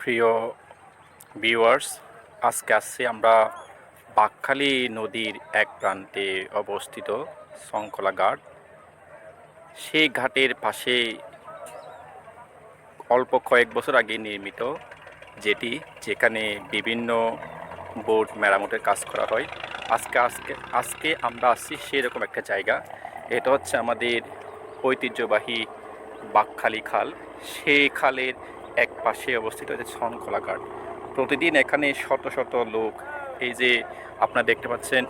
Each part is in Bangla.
প্রিয় ভিউয়ার্স আজকে আসছি আমরা বাকখালী নদীর এক প্রান্তে অবস্থিত শঙ্কলা ঘাট। সেই ঘাটের পাশে অল্প কয়েক বছর আগে নির্মিত যেটি, যেখানে বিভিন্ন বোট মেরামতের কাজ করা হয়। আজকে আজকে আজকে আমরা আসছি সেরকম একটা জায়গা। এটা হচ্ছে আমাদের ঐতিহ্যবাহী বাকখালী খাল। সেই খালের এক পাশে অবস্থিত হচ্ছে ছনখোলা ঘাট প্রতিদিন এখানে শত শত লোক এই যে আপনারা দেখতে পাচ্ছেন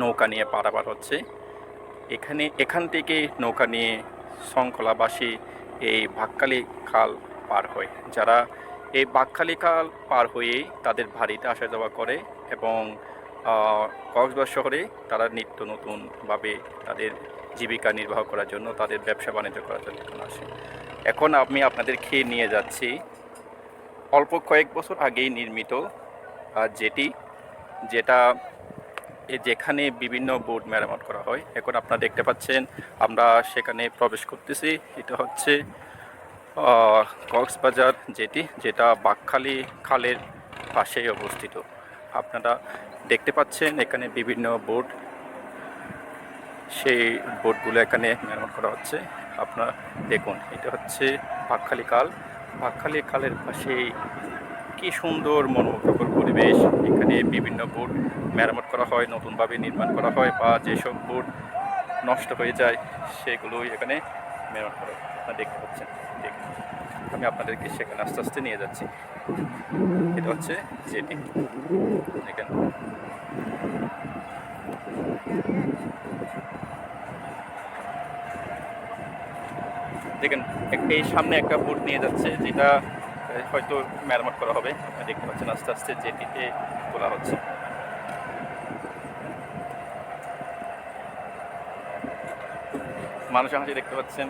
নৌকা নিয়ে পারাপার হচ্ছে। এখানে এখান থেকে নৌকা নিয়ে শঙ্খলাবাসী এই বাকখালী খাল পার হয়। যারা এই বাকখালী খাল পার হয়েই তাদের বাড়িতে আসা যাওয়া করে এবং কক্সবাজার শহরে তারা নিত্য নতুনভাবে তাদের জীবিকা নির্বাহ করার জন্য, তাদের ব্যবসা বাণিজ্য করার জন্য আসে। এখন আমি আপনাদের খেয়ে নিয়ে যাচ্ছি। অল্প কয়েক বছর আগেই নির্মিত যেটি, যেটা যেখানে বিভিন্ন বোর্ড মেরামত করা হয়। এখন আপনারা দেখতে পাচ্ছেন, আমরা সেখানে প্রবেশ করতেছি। এটা হচ্ছে কক্সবাজার যেটি, যেটা বাকখালী খালের পাশেই অবস্থিত। আপনারা দেখতে পাচ্ছেন, এখানে বিভিন্ন বোর্ড, সেই বোর্ডগুলো এখানে মেরামত করা হচ্ছে। আপনারা দেখুন, এটা হচ্ছে বাকখালী কাল। বাকখালী খালের পাশেই কি সুন্দর মনোমুগ্ধকর পরিবেশ। এখানে বিভিন্ন বোট মেরামত করা হয়, নতুনভাবে নির্মাণ করা হয় বা যেসব বোট নষ্ট হয়ে যায়, সেগুলোই এখানে মেরামত করা হয়। আপনারা দেখতে পাচ্ছেন, দেখুন। আমি আপনাদেরকে সেখানে আস্তে আস্তে নিয়ে যাচ্ছি। এটা হচ্ছে জেটি এখানে। দেখেন এই সামনে একটা বোট নিয়ে যাচ্ছে, যেটা হয়তো মেরামত করা হবে। দেখতে পাচ্ছেন আস্তে আস্তে জেটিতে তোলা হচ্ছে। মানুষ হাসি দেখতে পাচ্ছেন।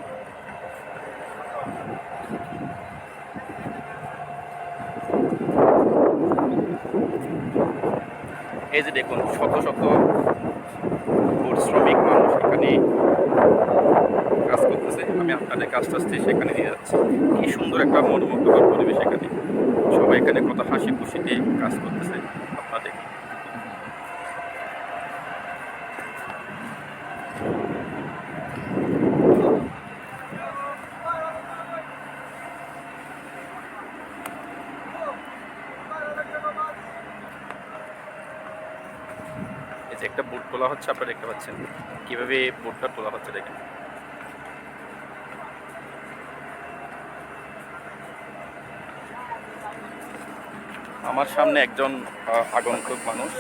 এই যে দেখুন, শত শত শ্রমিক মানুষ এখানে কাজ করতেছে, আমি আপনাদের আস্তে আস্তে সেখানে নিয়ে যাচ্ছি। কি সুন্দর একটা মনোমুগ্ধকর পরিবেশ এখানে। সবাই এখানে কত হাসি খুশি খুশিতে কাজ করতেছে যে একটা বুট তোলা হচ্ছে, আপনারা দেখতে পাচ্ছেন। কীভাবে বুটটা তোলা হচ্ছে দেখেন। আমার সামনে একজন আগন্তুক মানুষ।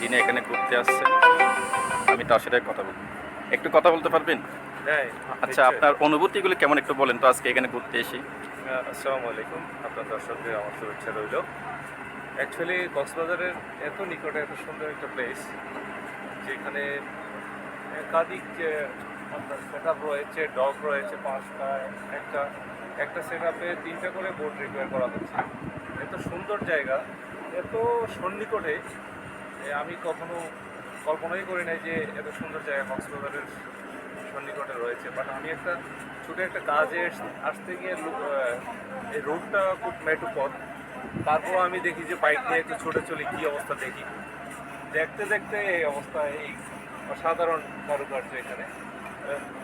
যিনি এখানে ঘুরতে আসছেন। আমি তার সাথে কথা বলব। একটু কথা বলতে পারবেন? হ্যাঁ। আচ্ছা আপনার অনুভূতিগুলো কেমন একটু বলেন তো আজকে এখানে ঘুরতে এসে। আসসালামু আলাইকুম। আপনার দর্শকদের আমার শুভেচ্ছা রইল। অ্যাকচুয়ালি কক্সবাজারের এত নিকটে এত সুন্দর একটা প্লেস যেখানে একাধিক যে আপনার সেট আপ রয়েছে ডগ রয়েছে পাঁচটা একটা একটা সেট আপে তিনটা করে বোর্ড রিপেয়ার করা হচ্ছে। এত সুন্দর জায়গা, এত সন্নিকটে আমি কখনো কল্পনাই করি নাই যে এত সুন্দর জায়গা কক্সবাজারের সন্নিকটে রয়েছে। বাট আমি একটা ছোটো একটা কাজে আসতে গিয়ে এই রোডটা খুব মেটু পথ। তারপর আমি দেখি যে বাইক নিয়ে একটু ছুটে চলি, কী অবস্থা দেখি। দেখতে দেখতে এই অবস্থা, এই অসাধারণ কারুকার্য এখানে।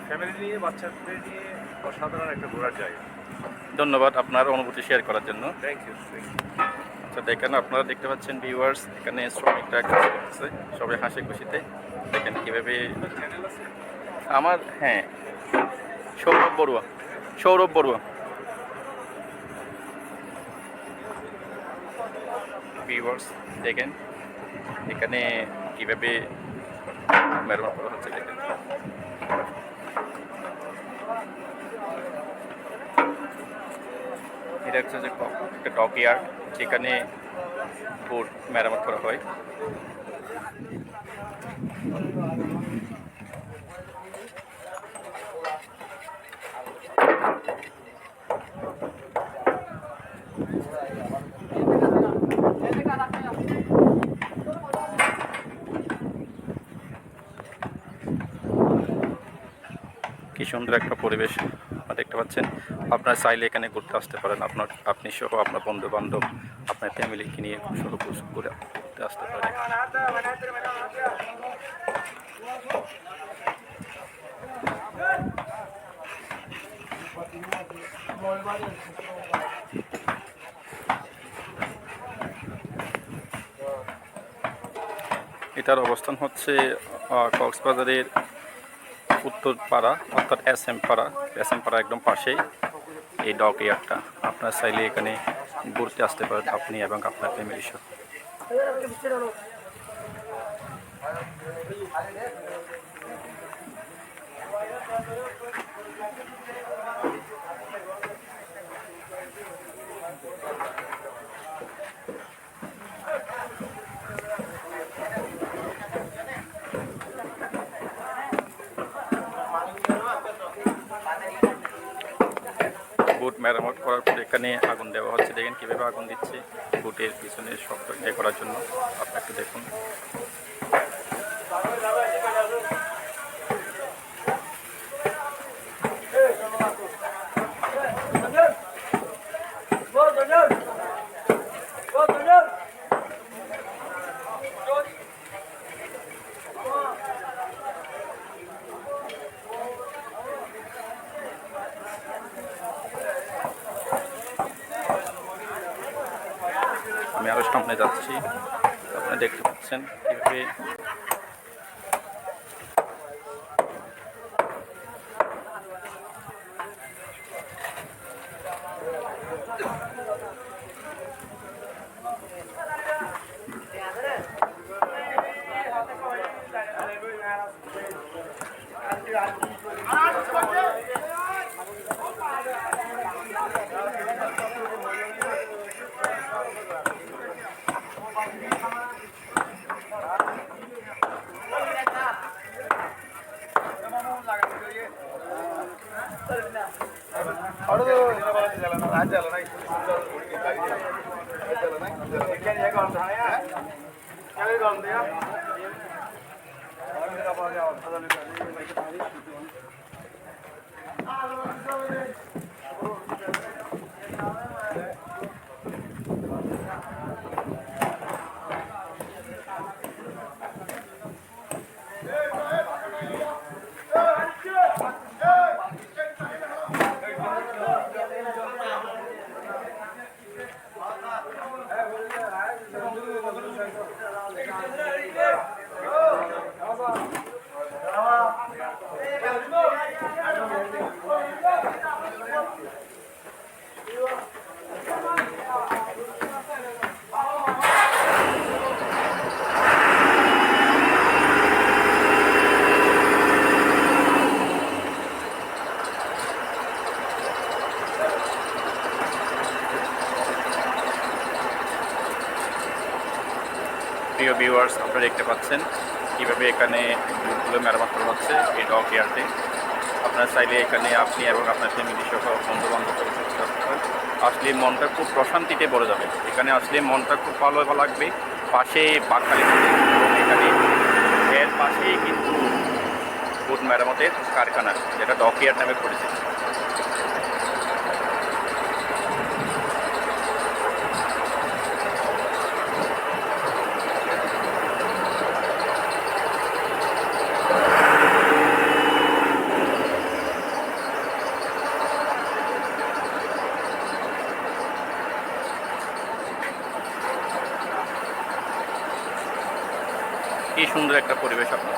ফ্যামিলি নিয়ে, বাচ্চাদের নিয়ে অসাধারণ একটা ঘোরার জায়গা। ধন্যবাদ আপনার অনুভূতি শেয়ার করার জন্য। থ্যাংক ইউ আচ্ছা দেখেন আপনারা দেখতে পাচ্ছেন ভিউয়ার্স এখানে শ্রমিকরা কাজ করতেছে সবাই হাসি খুশিতে। দেখেন কীভাবে আমার হ্যাঁ সৌরভ বড়ুয়া সৌরভ বড়ুয়া। ভিউয়ার্স দেখেন এখানে কীভাবে মেরামত করা হচ্ছে দেখেন। এটা হচ্ছে যে একটা ডক ইয়ার্ড, যেখানে বোট মেরামত করা হয়। কি সুন্দর একটা পরিবেশ। দেখতে পাচ্ছেন। আপনারা চাইলে এখানে ঘুরতে আসতে পারেন। আপনার, আপনি সহ আপনার বন্ধু বান্ধব আপনার ফ্যামিলিকে নিয়ে শুরু ঘুরে ঘুরতে আসতে পারেন এটার অবস্থান হচ্ছে কক্সবাজারের উত্তর পাড়া অর্থাৎ এস এম পাড়া এস এম পাড়া একদম পাশেই এই ডক ইয়ারটা। আপনার চাইলে এখানে ঘুরতে আসতে পারেন আপনি এবং আপনার ফ্যামিলির সহ বুট মেরামত করার পর এখানে আগুন দেওয়া হচ্ছে। দেখেন কীভাবে আগুন দিচ্ছে। বুটের পিছনে ইয়ে করার জন্য। আপনাকে দেখুন। সামনে যাচ্ছি। আপনারা দেখতে পাচ্ছেন কীভাবে প্রিয় ভিউয়ার্স আপনারা দেখতে পাচ্ছেন কীভাবে এখানে বুটগুলো মেরামত করা হচ্ছে এই ডক ইয়ার্ডে আপনারা চাইলে এখানে আপনি এবং আপনার ফ্যামিলি সহ বন্ধু বান্ধব আসলে মনটা খুব প্রশান্তিতে ভরে যাবে। এখানে আসলে মনটা খুব ভালো লাগবে। পাশে পাখালি এখানে এর পাশেই কিন্তু বুট মেরামতের কারখানা, যেটা ডক ইয়ার্ড নামে পরিচিত। কি সুন্দর একটা পরিবেশ আপনার।